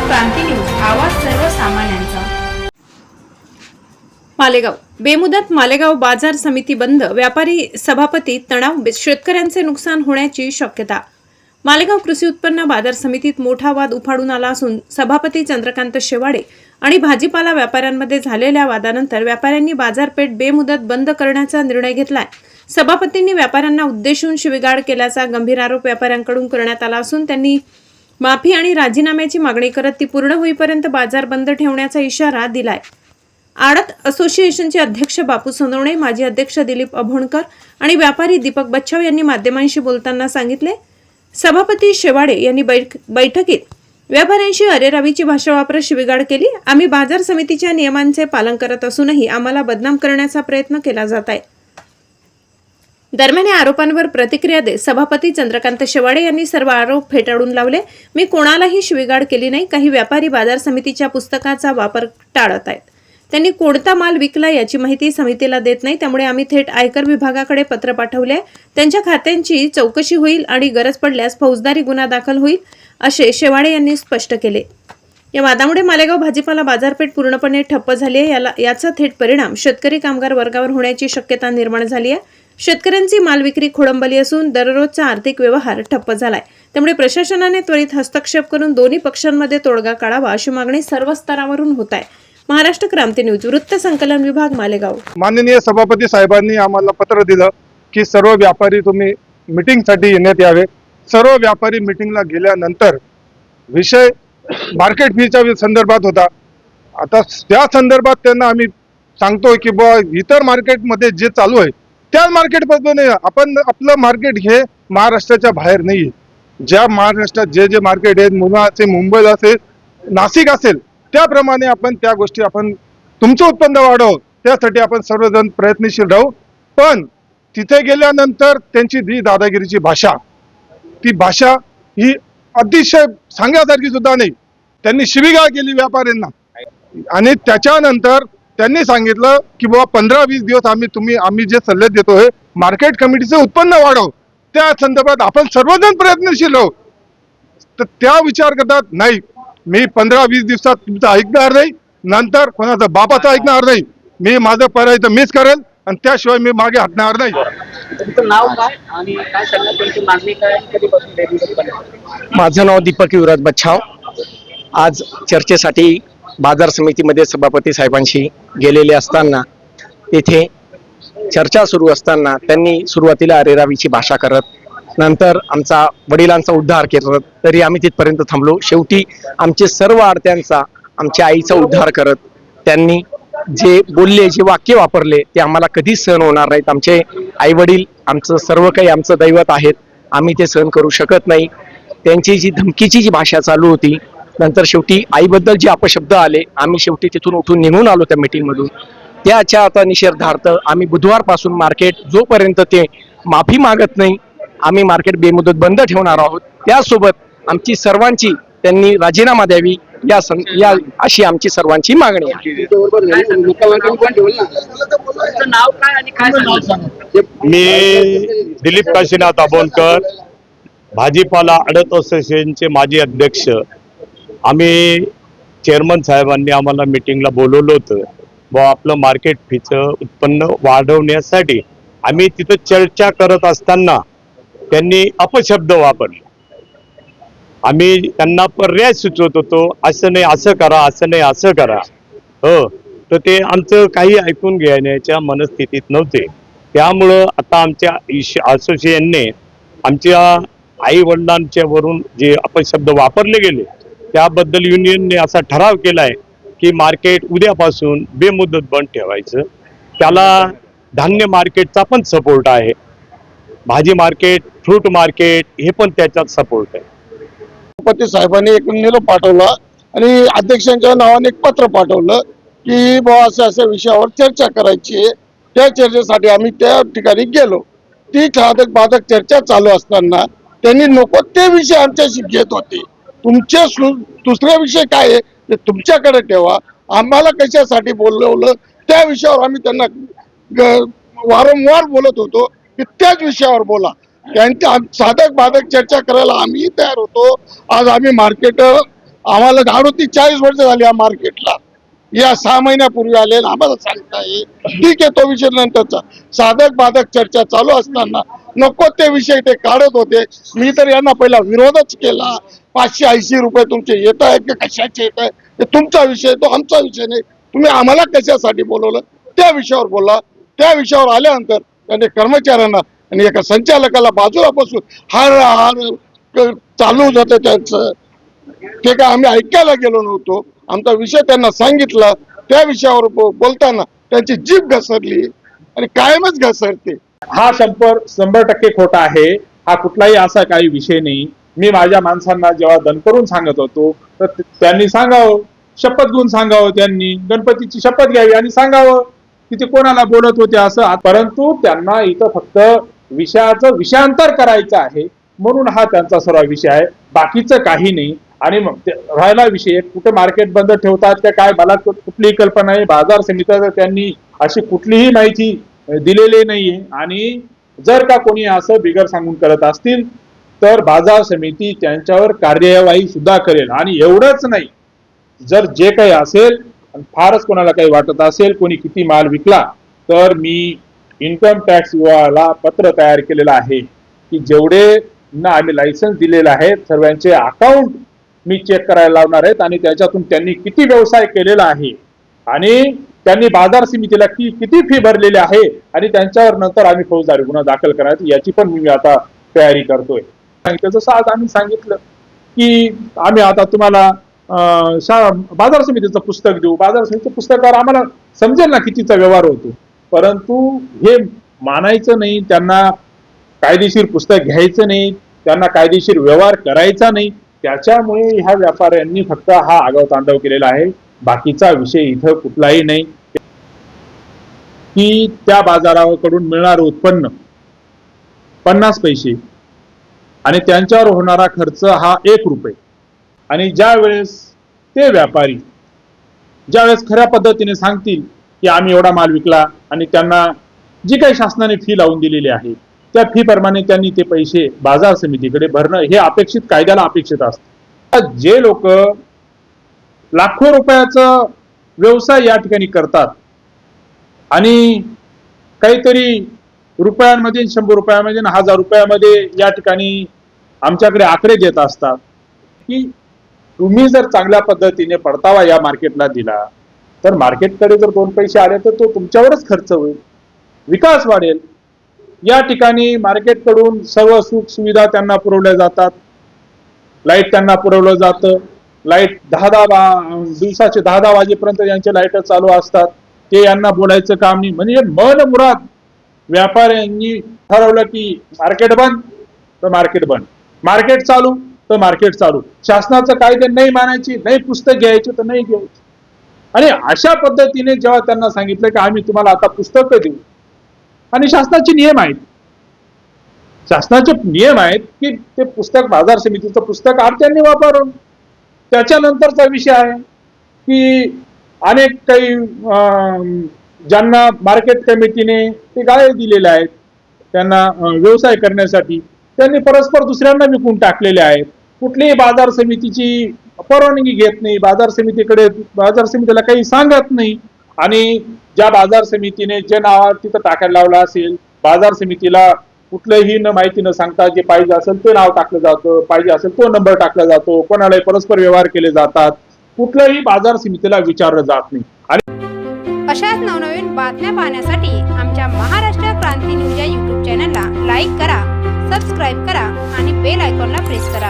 क्रांती news आवाज सर्वसामान्यांचा. मालेगाव. बेमुदत मालेगाव बाजार समिती बंद व्यापारी सभापती तणाव शेतकऱ्यांचे नुकसान होण्याची शक्यता. मालेगाव कृषी उत्पन्न बाजार समितीत मोठा वाद उफाडून आला असून सभापती चंद्रकांत शेवाडे आणि भाजीपाला व्यापाऱ्यांमध्ये झालेल्या वादानंतर व्यापाऱ्यांनी बाजारपेठ बेमुदत बंद करण्याचा निर्णय घेतलाय. सभापतींनी व्यापाऱ्यांना उद्देशून शिवीगाळ केल्याचा गंभीर आरोप व्यापाऱ्यांकडून करण्यात आला असून त्यांनी माफी आणि राजीनाम्याची मागणी करत ती पूर्ण होईपर्यंत बाजार बंद ठेवण्याचा इशारा दिलाय. आडत असोसिएशनचे अध्यक्ष बापू सोनवणे माजी अध्यक्ष दिलीप अभोणकर आणि व्यापारी दीपक बच्छाव यांनी माध्यमांशी बोलताना सांगितले सभापती शेवाडे यांनी बैठ- बैठकीत व्यापाऱ्यांशी अरेरावीची भाषा वापरत शिवीगाळ केली. आम्ही बाजार समितीच्या नियमांचे पालन करत असूनही आम्हाला बदनाम करण्याचा प्रयत्न केला जात आहे. दरम्यान या आरोपांवर प्रतिक्रिया देत सभापती चंद्रकांत शेवाडे यांनी सर्व आरोप फेटाळून लावले. मी कोणालाही शिवीगाळ केली नाही. काही व्यापारी बाजार समितीच्या पुस्तकाचा वापर टाळत आहेत. त्यांनी कोणता माल विकला याची माहिती समितीला देत नाही. त्यामुळे आम्ही थेट आयकर विभागाकडे पत्र पाठवले. आहे. त्यांच्या खात्यांची चौकशी होईल आणि गरज पडल्यास फौजदारी गुन्हा दाखल होईल असे शेवाडे यांनी स्पष्ट केले. या वादामुळे मालेगाव भाजीपाला बाजारपेठ पूर्णपणे ठप्प झाली आहे. याला याचा थेट परिणाम शेतकरी कामगार वर्गावर होण्याची शक्यता निर्माण झाली आहे. शेतकऱ्यांची माल विक्री खोळंबली असून दररोजचा आर्थिक व्यवहार ठप्प झालाय. त्यामुळे प्रशासनाने त्वरित हस्तक्षेप करून दोन्ही पक्षांमध्ये तोडगा काढावा अशी मागणी सर्व स्तरावरून होत आहे महाराष्ट्र क्रांती न्यूज वृत्त संकलन विभाग मालेगाव. माननीय सभापती साहेबांनी आम्हाला पत्र दिलं की सर्व व्यापारी तुम्ही मीटिंगसाठी येण्यात यावे. सर्व व्यापारी मीटिंगला गेल्यानंतर विषय मार्केट फीच्या संदर्भात होता. आता त्या संदर्भात त्यांना आम्ही सांगतोय की बुवा इतर मार्केटमध्ये जे चालू आहे त्या मार्केटमध्ये आपण आपलं मार्केट हे महाराष्ट्राच्या बाहेर नाही ज्या महाराष्ट्रात जे जे मार्केट आहेत मुंबई असेल मुंबईला असेल नाशिक असेल त्याप्रमाणे आपण त्या गोष्टी आपण तुमचं उत्पन्न वाढव. त्यासाठी आपण सर्वजण प्रयत्नशील राहू. पण तिथे गेल्यानंतर त्यांची जी दादागिरीची भाषा. ती भाषा ही अतिशय सांगण्यासारखी सुद्धा नाही. त्यांनी शिबिगाळ केली व्यापाऱ्यांना. आणि त्याच्यानंतर त्यांनी सांगितलं की बाबा पंधरा वीस दिवस आम्ही तुम्ही आम्ही जे सल्ले देतोय मार्केट कमिटीचं उत्पन्न वाढव. त्या संदर्भात आपण सर्वजण प्रयत्नशील राहू तर त्या विचार करतात नाही मी पंधरा वीस दिवसात तुमचं ऐकणार नाही. नंतर कोणाचं बापाचं ऐकणार नाही. मी माझं करायचं मीच करेल आणि त्याशिवाय मी मागे हटणार नाही. तुमचं नाव काय आणि काय सांगणार तुमची मागणी काय कधीपासून रेडी माझं नाव दीपक युवराज बच्छाव. आज चर्चेसाठी बाजार समितीमध्ये सभापती साहेबांशी गेलेले असताना तेथे चर्चा सुरू असताना त्यांनी सुरुवातीला अरेरावीची भाषा करत नंतर आमचा वडिलांचा उद्धार करत तरी आम्ही तिथपर्यंत थांबलो. शेवटी आमचे सर्व आरत्यांचा आमच्या आईचा उद्धार करत त्यांनी जे बोलले जे वाक्य वापरले ते आम्हाला कधीच सहन होणार नाहीत. आमचे आई वडील आमचं सर्व काही आमचं दैवत आहेत. आम्ही ते सहन करू शकत नाही. त्यांची जी धमकीची जी भाषा चालू होती नंतर शेवटी आईबद्दल जे अपशब्द आले आम्ही शेवटी तिथून उठून निघून आलो त्या मीटिंग मधून त्याच्या आता निषेधार्थ आम्ही बुधवारपासून मार्केट जोपर्यंत ते माफी मागत नाही आम्ही मार्केट बेमुदत बंद ठेवणार आहोत. त्यासोबत आमची सर्वांची त्यांनी राजीनामा द्यावी या सं- या अशी आमची सर्वांची मागणी आहे. मी दिलीप काशीनाथ अबोनकर भाजीपाला अडत असोसिएशनचे माजी अध्यक्ष आम्ही चेअरमन साहेबांनी आम्हाला मिटिंगला बोलवलं होतं. व आपलं मार्केट फीचं उत्पन्न वाढवण्यासाठी आम्ही तिथं चर्चा करत असताना त्यांनी अपशब्द वापरले. आम्ही त्यांना पर्याय सुचवत होतो असं नाही असं करा असं नाही असं करा. हो तर ते आमचं काही ऐकून घेण्याच्या मनस्थितीत नव्हते. त्यामुळं आता आमच्या असोसिएशनने आमच्या आई वडिलांच्या वरून जे अपशब्द वापरले गेले त्याबद्दल युनियनने असा ठराव केला आहे की मार्केट उद्यापासून बेमुदत बंद ठेवायचं. त्याला धान्य मार्केटचा पण सपोर्ट आहे. भाजी मार्केट फ्रूट मार्केट हे पण त्याच्यात सपोर्ट आहे. सभापती साहेबांनी एक निरोप पाठवला आणि अध्यक्षांच्या नावाने एक पत्र पाठवलं की बुवा असं अशा विषयावर चर्चा करायची आहे. त्या चर्चेसाठी आम्ही त्या ठिकाणी गेलो. ती ठादक बाधक चर्चा चालू असताना त्यांनी नको ते विषय आमच्याशी घेत होते. तुमचे सु- विषय काय आहे? ते तुमच्याकडे ठेवा. आम्हाला कशासाठी बोलवलं? त्या विषयावर आम्ही त्यांना वारंवार बोलत होतो. की त्याच विषयावर बोला. त्यांच्या साधक बाधक चर्चा करायला आम्ही तयार होतो. आज आम्ही मार्केट आम्हाला अडोतीस चाळीस वर्ष झाली या मार्केटला. या सहा महिन्यापूर्वी आले आम्हाला सांगता येईल. ठीक आहे तो विषय नंतरचा. साधक बाधक चर्चा चालू असताना नको ते विषय ते काढत होते. मी तर यांना पहिला विरोधच केला. पाचशे ऐंशी रुपये तुमचे येत आहेत का कशाचे येत आहे ते तुमचा विषय तो आमचा विषय नाही. तुम्ही आम्हाला कशासाठी बोलवलं? त्या विषयावर बोलला. त्या विषयावर आल्यानंतर त्याने कर्मचाऱ्यांना आणि एका संचालकाला बाजूला बसून हार हार चालू होतं त्यांचं. ते काय आम्ही ऐकायला गेलो नव्हतो. आमचा विषय त्यांना सांगितला. त्या विषयावर बोलताना त्यांची जीभ घसरली आणि कायमच घसरते. हा शंभर शंभर टक्के खोटा आहे. हा कुठलाही असा काही विषय नाही. मी माझ्या माणसांना जेव्हा दणकरून सांगत होतो तर त्यांनी सांगावं. शपथ घेऊन सांगावं त्यांनी. गणपतीची शपथ घ्यावी आणि सांगावं की ते कोणाला बोलत होते असं. परंतु त्यांना इथं फक्त विषयाचं विषयांतर करायचं आहे म्हणून हा त्यांचा सर्व विषय आहे. बाकीचं काही नाही. आणि मग ते- राहिला विषय कुठे मार्केट बंद ठेवतात का काय? मला कुठलीही कल्पना आहे बाजार समितीचं त्यांनी अशी कुठलीही माहिती दिलेले नाहीये. आणि जर का कोणी असं बिगर सांगून करत असतील तर बाजार समिती त्यांच्यावर कार्यवाही सुद्धा करेल. आणि एवढंच नाही जर जे काही असेल फारच कोणाला काही वाटत असेल कोणी किती माल विकला तर मी इन्कम टॅक्स विभागाला पत्र तयार केलेलं आहे की जेवढे ना आम्ही लायसन्स दिलेलं आहे सर्वांचे अकाउंट मी चेक करायला लावणार आहेत आणि त्याच्यातून त्यांनी किती व्यवसाय केलेला आहे. आणि त्यांनी बाजार समितीला की किती फी भरलेली आहे आणि त्यांच्यावर नंतर आम्ही फौजदारी गुन्हा दाखल करायचा याची पण मी आता तयारी करतोय. जसं आज आम्ही सांगितलं की आम्ही आता तुम्हाला बाजार समितीचं पुस्तक देऊ. बाजार समितीचं पुस्तकावर आम्हाला समजेल ना कितीचा व्यवहार होतो. परंतु हे मानायचं नाही त्यांना कायदेशीर पुस्तक घ्यायचं नाही त्यांना कायदेशीर व्यवहार करायचा नाही. त्याच्यामुळे ह्या व्यापाऱ्यांनी फक्त हा आगाव तांडव केलेला आहे. बाकीचा विषय इथं कुठलाही नाही. की त्या बाजाराकडून मिळणारं उत्पन्न पन्नास पैसे आणि त्यांच्यावर होणारा खर्च हा एक रुपये. आणि ज्या वेळेस ते व्यापारी ज्या वेळेस खऱ्या पद्धतीने सांगतील की आम्ही एवढा माल विकला आणि त्यांना जी काही शासनाने फी लावून दिलेली आहे त्या फी प्रमाणे त्यांनी ते पैसे बाजार समितीकडे भरणं हे अपेक्षित कायद्याला अपेक्षित असतं. जे लोक लाखो रुपयाचा व्यवसाय या ठिकाणी करतात. आणि काहीतरी रुपयांमध्ये शंभर रुपयामध्ये हजार रुपयामध्ये या ठिकाणी आमच्याकडे आकडे देत असतात. की तुम्ही जर चांगल्या पद्धतीने परतावा या मार्केटला दिला तर मार्केटकडे जर दोन पैसे आले तर तो तुमच्यावरच खर्च होईल. विकास वाढेल. या ठिकाणी मार्केटकडून सर्व सुख सुविधा त्यांना पुरवल्या जातात. लाइट त्यांना पुरवलं जातं. लाइट दहा दहा दिवसाचे दहा दहा वाजेपर्यंत यांचे लाइट चालू असतात. ते यांना बोलायचं काम नाही. म्हणजे मन मुराद. व्यापाऱ्यांनी ठरवलं की मार्केट बंद तर मार्केट बंद. मार्केट चालू तर मार्केट चालू. शासनाचं कायदे नाही मानायची नाही पुस्तक घ्यायचे तर नाही घ्यायची. आणि अशा पद्धतीने जेव्हा त्यांना सांगितलं की आम्ही तुम्हाला आता पुस्तकं देऊ. आणि शासनाचे नियम आहेत. शासनाचे नियम आहेत की ते पुस्तक बाजार समितीचं पुस्तक आरत्यांनी वापरून. त्याच्यानंतरचा विषय आहे की अनेक काही ज्यांना मार्केट कमिटीने ते गाळे दिलेले आहेत त्यांना व्यवसाय करण्यासाठी त्यांनी परस्पर दुसऱ्यांना विकून टाकलेले आहेत. कुठलीही बाजार समितीची परवानगी घेत नाही बाजार समितीकडे बाजार समितीला काही सांगत नाही आणि ज्या बाजार समितीने जे नाव तिथं टाकायला लावलं असेल बाजार समितीला कुठलंही न माहिती न सांगता जे पाहिजे असेल ते नाव टाकलं जातं पाहिजे असेल तो नंबर टाकला जातो कोणालाही परस्पर व्यवहार केले जातात कुठलंही बाजार समितीला विचारलं जात नाही. आणि अशाच नवनवीन बातम्या पाहण्यासाठी आमच्या महाराष्ट्र क्रांती न्यूज या युट्यूब चॅनलला लाईक करा सबस्क्राईब करा आणि बेल आयकॉनला प्रेस करा.